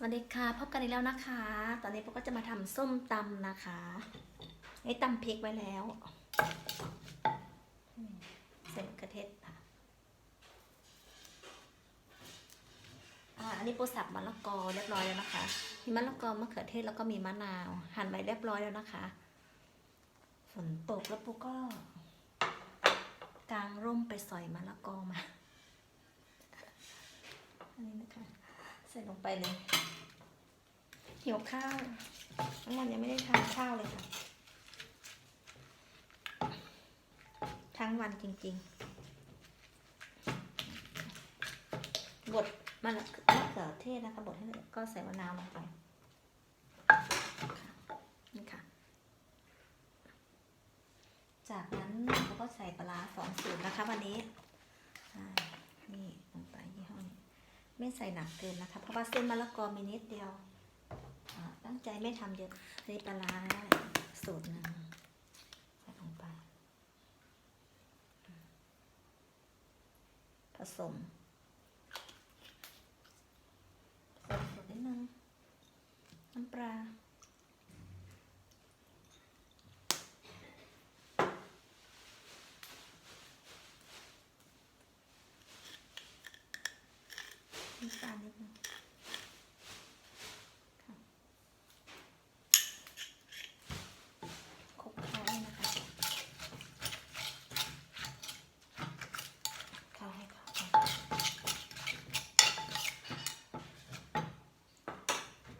สวัสดีค่ะพบกันอีกแล้วนะคะ ตอนนี้พวกก็จะมาทำส้มตำนะคะนี่ตำพริกไว้แล้วใส่มะเขือเทศค่ะอ่าอันนี้ปูสับมะละกอเรียบร้อยแล้วนะคะ มีมะละกอมะเขือเทศแล้วก็มีมะนาว หั่นไว้เรียบร้อยแล้วนะคะ ฝนตกแล้วปูก็กางร่มไปสอยมะละกอมา อันนี้นะคะ ใส่ลงไปเลยหิวข้าวทั้งวันยังไม่ได้ทานข้าวเลยค่ะ ทั้งวันจริงๆบดมะละมะเขือเทศนะคะบดให้เอียก็ใส่มะนาวลงไปนี่ค่ะ จากนั้นเราก็ใส่ปลาสองสูตรนะคะวันนี้นี่ลงไปยี่ห้อนี้ ไม่ใส่หนักเกินนะคะ เพราะว่าเส้นมะละกอมีนิดเดียว ตั้งใจไม่ทำเยอะนี่ปลาร้าสูตรนึงใส่ลงไป ผสมผสมนิดนึงน้ำปลา น้ำตาลนิดนึงคลุกข้าให้นะคะเคล้าให้เข้ากัน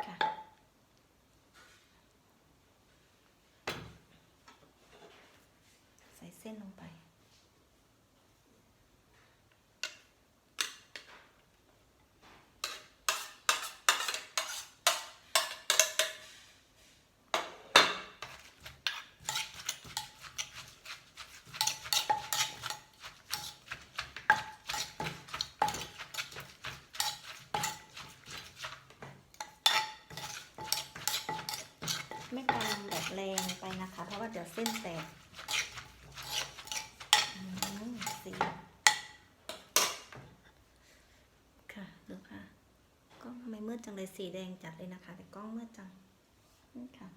ค่ะใส่เส้นลงไป ไม่ตำแบบแรงไปนะคะ เพราะว่าเดี๋ยวเส้นแตกสีค่ะดูค่ะกล้องทำไมมืดจังเลยสีแดงจัดเลยนะคะ แต่กล้องมืดจังนี่ค่ะ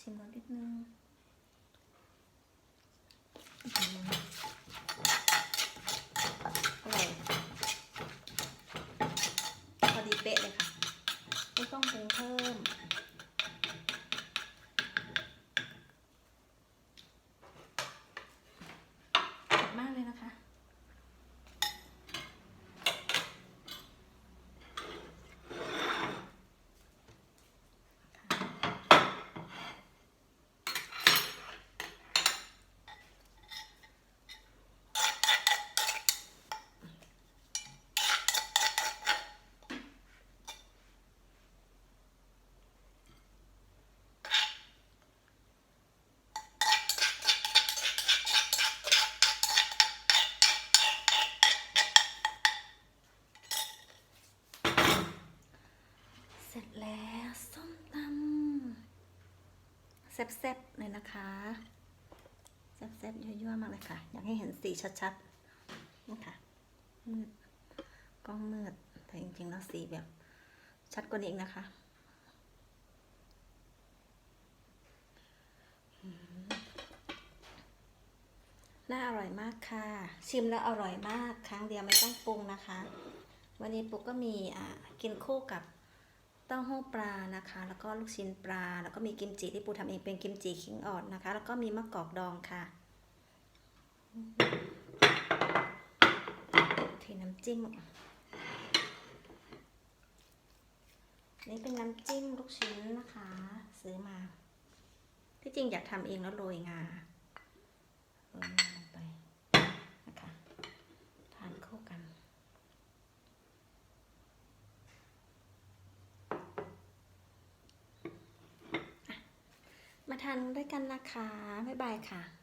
ชิมรสนิดนึงอร่อยพอดีเป๊ะเลยค่ะ ไม่ต้องปรุงเพิ่ม เผ็ด มากเลยนะคะ เสร็จแล้วส้มตำแซ่บๆเลยนะคะแซ่บๆยั่วๆมากเลยค่ะ อยากให้เห็นสีชัดๆนี่ค่ะมืดกล้องมืดแต่จริงๆแล้วสีแบบ ชัดกว่านี้อีกนะคะน่าอร่อยมากค่ะ ชิมแล้วอร่อยมาก ครั้งเดียวไม่ต้องปรุงนะคะ วันนี้ปุ๊กก็มีอ่ากินคู่กับ ต้าหู้ปลานะคะ แล้วก็ลูกชิ้นปลา แล้วก็มีกิมจิที่ปูทำเองเป็นกิมจิขิงอ่อนนะคะ แล้วก็มีมะกอกดองค่ะเทน้ำจิ้ม นี่เป็นน้ำจิ้มลูกชิ้นนะคะ ซื้อมา ที่จริงอยากทำเองแล้วโรยงาโรยงาลงไปนะคะ ทานคู่กัน มา ทานด้วยกันนะคะ บ๊ายบายค่ะ